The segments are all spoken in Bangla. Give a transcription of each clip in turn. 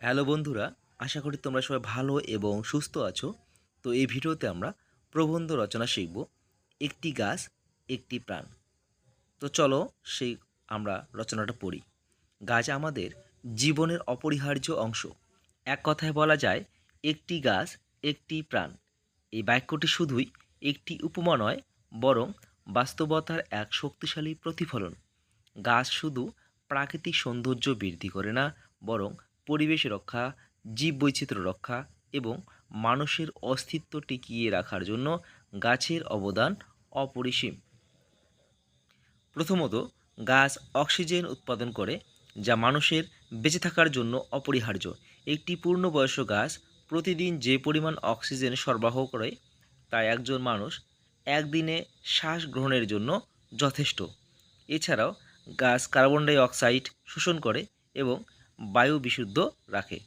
হ্যালো বন্ধুরা, আশা করি তোমরা সবাই ভালো এবং সুস্থ আছো। তো এই ভিডিওতে আমরা প্রবন্ধ রচনা শিখব। একটি গাছ, একটি প্রাণ। তো চলো সেই আমরা রচনাটা পড়ি। গাছ আমাদের জীবনের অপরিহার্য অংশ। এক কথায় বলা যায়, একটি গাছ, একটি প্রাণ। এই বাক্যটি শুধুই একটি উপমা নয়, বরং বাস্তবতার এক শক্তিশালী প্রতিফলন। গাছ শুধু প্রাকৃতিক সৌন্দর্য বৃদ্ধি করে না, বরং পরিবেশ রক্ষা জীববৈচিত্র্য রক্ষা এবং মানুষের অস্তিত্ব টিকিয়ে রাখার জন্য গাছের অবদান অপরিসীম। প্রথমত, গাছ অক্সিজেন উৎপাদন করে, যা মানুষের বেঁচে থাকার জন্য অপরিহার্য। একটি পূর্ণবয়স্ক গাছ প্রতিদিন যে পরিমাণ অক্সিজেন সরবরাহ করে, তা একজন মানুষ একদিনে শ্বাস গ্রহণের জন্য যথেষ্ট। এছাড়াও, গাছ কার্বন ডাই অক্সাইড শোষণ করে এবং বায়ু বিশুদ্ধ রাখে।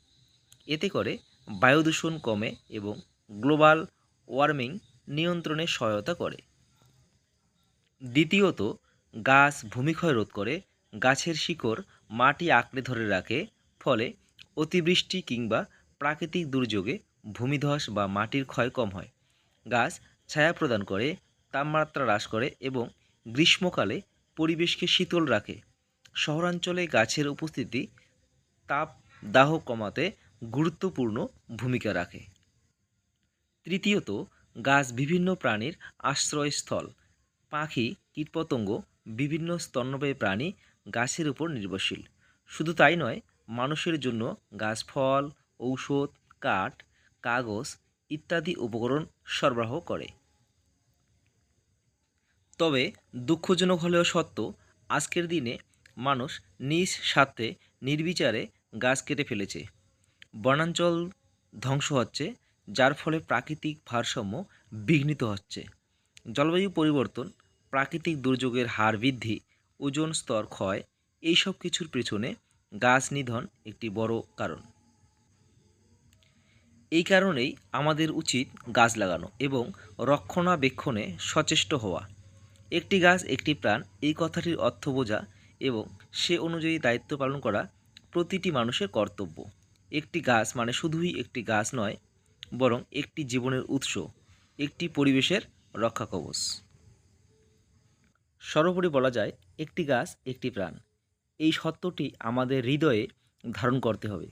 এতে করে বায়ু দূষণ কমে এবং গ্লোবাল ওয়ার্মিং নিয়ন্ত্রণে সহায়তা করে। দ্বিতীয়ত, গাছ ভূমিক্ষয় রোধ করে, গাছের শিকড় মাটি আঁকড়ে ধরে রাখে, ফলে অতিবৃষ্টি কিংবা প্রাকৃতিক দুর্যোগে ভূমিধস বা মাটির ক্ষয় কম হয়। গাছ ছায়া প্রদান করে, তাপমাত্রা হ্রাস করে এবং গ্রীষ্মকালে পরিবেশকে শীতল রাখে। শহরাঞ্চলে গাছের উপস্থিতি তাপ দাহ কমাতে গুরুত্বপূর্ণ ভূমিকা রাখে। তৃতীয়ত, গাছ বিভিন্ন প্রাণীর আশ্রয়স্থল। পাখি, কীটপতঙ্গ, বিভিন্ন স্তন্যপায়ী প্রাণী গাছের উপর নির্ভরশীল। শুধু তাই নয়, মানুষের জন্য গাছ ফল, ঔষধ, কাঠ, কাগজ ইত্যাদি উপকরণ সরবরাহ করে। তবে, দুঃখজনক হলেও সত্য, আজকের দিনে মানুষ নিজ স্বার্থে, নির্বিচারে গাছ কেটে ফেলেছে। বনাঞ্চল ধ্বংস হচ্ছে, যার ফলে প্রাকৃতিক ভারসাম্য বিঘ্নিত হচ্ছে। জলবায়ু পরিবর্তন, প্রাকৃতিক দুর্যোগের হার বৃদ্ধি, ওজন স্তর ক্ষয়, এইসব কিছুর পেছনে গাছ নিধন একটি বড় কারণ। এই কারণেই আমাদের উচিত গাছ লাগানো এবং রক্ষণাবেক্ষণে সচেষ্ট হওয়া। একটি গাছ একটি প্রাণ, এই কথাটির অর্থ বোঝা এবং সে অনুযায়ী দায়িত্ব পালন করা প্রতিটি মানুষের কর্তব্য। একটি গাছ মানে শুধুই একটি গাছ নয়, বরং একটি জীবনের উৎস, একটি পরিবেশের রক্ষা কবচ। সর্বোপরি বলা যায়, একটি গাছ একটি প্রাণ। এই সত্যটি আমাদের হৃদয়ে ধারণ করতে হবে।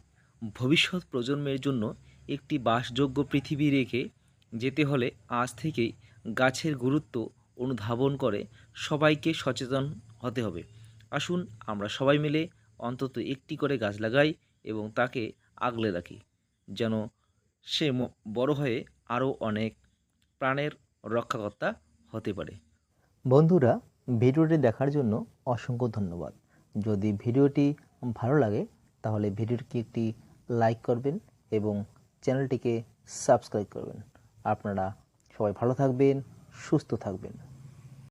ভবিষ্যৎ প্রজন্মের জন্য একটি বাসযোগ্য পৃথিবী রেখে যেতে হলে আজ থেকেই গাছের গুরুত্ব অনুধাবন করে সবাইকে সচেতন হতে হবে। আসুন আমরা সবাই মিলে অন্তত একটি করে গাছ লাগাই এবং তাকে আগলে রাখি, যেন সে বড় হয়ে আরও অনেক প্রাণের রক্ষাকর্তা হতে পারে। বন্ধুরা, ভিডিওটি দেখার জন্য অসংখ্য ধন্যবাদ। যদি ভিডিওটি ভালো লাগে, তাহলে ভিডিওটিকে একটি লাইক করবেন এবং চ্যানেলটিকে সাবস্ক্রাইব করবেন। আপনারা সবাই ভালো থাকবেন, সুস্থ থাকবেন।